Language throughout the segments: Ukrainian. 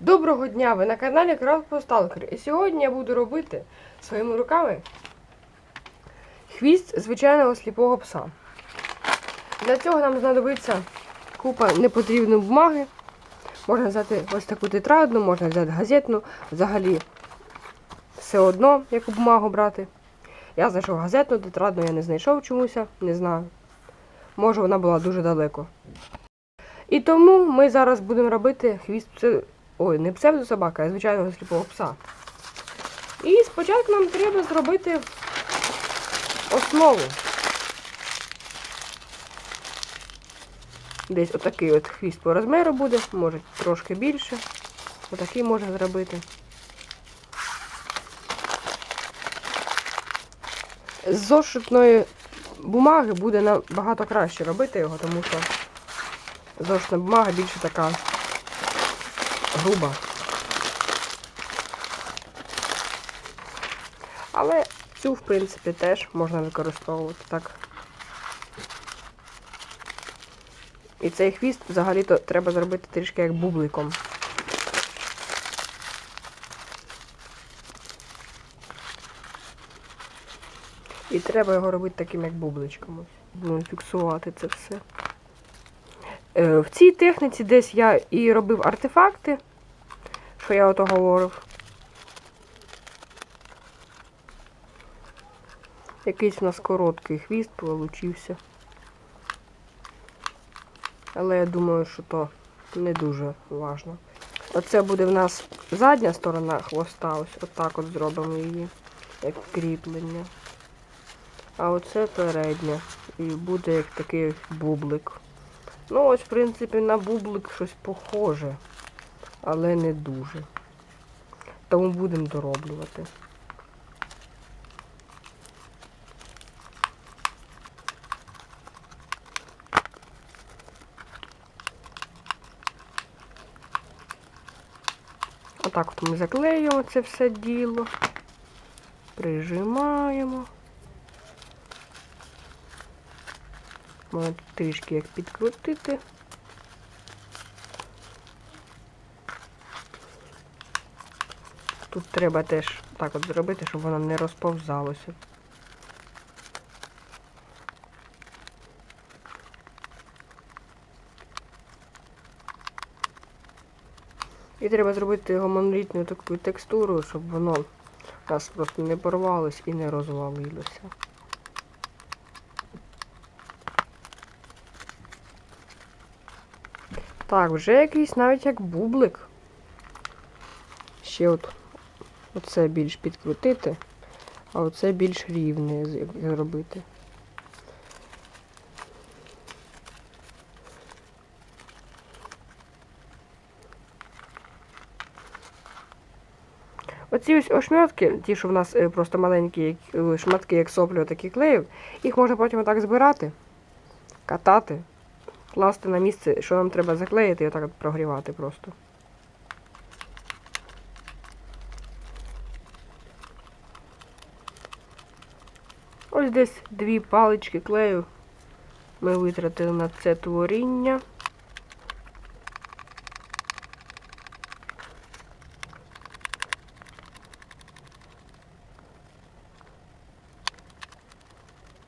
Доброго дня! Ви на каналі Крафт Сталкер. І сьогодні я буду робити своїми руками хвіст звичайного сліпого пса. Для цього нам знадобиться купа непотрібної бумаги. Можна взяти ось таку тетрадну, можна взяти газетну, взагалі все одно, яку бумагу брати. Я знайшов газетну, тетрадну я не знайшов чомусь, не знаю. Може вона була дуже далеко. І тому ми зараз будемо робити хвіст. Ой, не псевдособака, а звичайного сліпого пса. І спочатку нам треба зробити основу. Десь отакий от хвіст по розміру буде, може трошки більше. Отакий можна зробити. З зошитної бумаги буде набагато краще робити його, тому що зошитна бумага більше така груба. Але цю, в принципі, теж можна використовувати так. І цей хвіст взагалі-то треба зробити трішки як бубликом. І треба його робити таким як бубличком. Ну, фіксувати це все. Е, В цій техніці десь я і робив артефакти, що я ото говорив. Якийсь у нас короткий хвіст получився. Але я думаю, що то не дуже важно. Оце буде в нас задня сторона хвоста, ось отак от зробимо її, як кріплення. А оце передня. І буде як такий бублик. Ну, ось, в принципі, на бублик щось похоже, але не дуже. Тому будемо дороблювати. Отак от ми заклеюємо це все діло, прижимаємо. Можна трішки як підкрутити. Тут треба теж так от зробити, щоб воно не розповзалося. І треба зробити його монолітною такою текстурою, щоб воно у нас просто не порвалось і не розвалилося. Так, вже якийсь навіть як бублик. Ще от оце більш підкрутити, а оце більш рівне зробити. Оці ось ошметки, ті, що в нас е, просто маленькі е, шматки, як соплю, такі клеїв, їх можна потім отак збирати, катати, класти на місце, що нам треба заклеїти, і отак от прогрівати просто. Ось десь дві палички клею ми витратили на це творіння.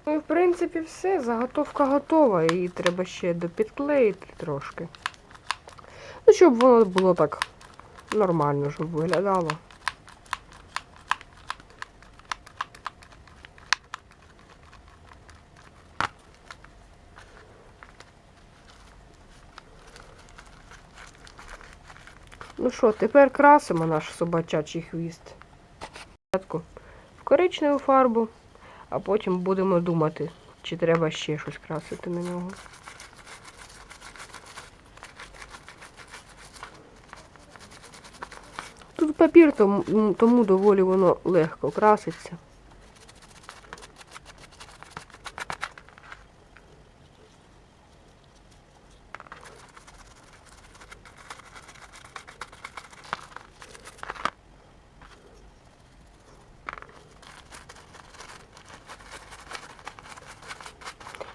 Ну і в принципі все, заготовка готова, її треба ще допідклеїти трошки. Ну, щоб воно було так нормально, щоб виглядало. Ну що, тепер красимо наш собачачий хвіст. В коричневу фарбу, а потім будемо думати, чи треба ще щось красити на нього. Тут папір, тому, тому доволі воно легко краситься.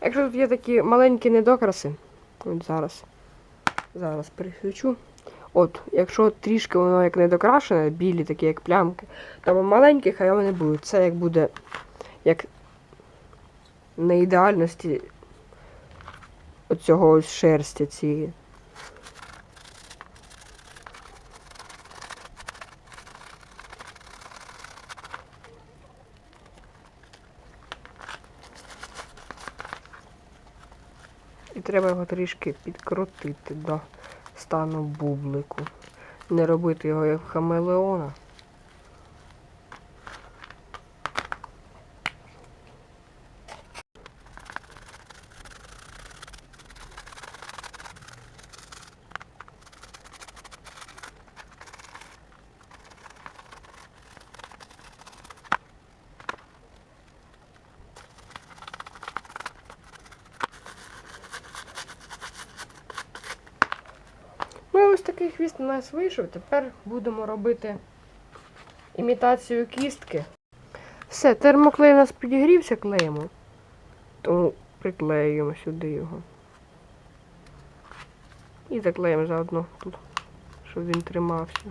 Якщо тут є такі маленькі недокраси, от зараз, зараз переключу. От, якщо трішки воно як не докрашене, білі такі, як плямки, там маленькі, хай вони будуть. Це як буде як на ідеальності оцього ось шерсті цієї. Треба його трішки підкрутити до стану бублику. Не робити його як хамелеона. Такий хвіст у нас вийшов. Тепер будемо робити імітацію кістки. Все, термоклей у нас підігрівся клеємо. Тому приклеюємо сюди його. І заклеїмо заодно тут, щоб він тримався.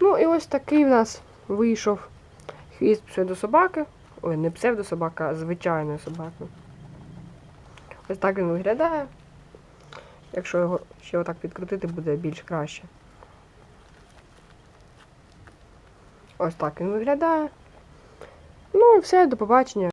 Ну і ось такий в нас вийшов хвіст псевдособаки. Ой, не псевдособака, а звичайної собаки. Ось так він виглядає. Якщо його ще отак підкрутити, буде більш краще. Ось так він виглядає. Ну і все, до побачення.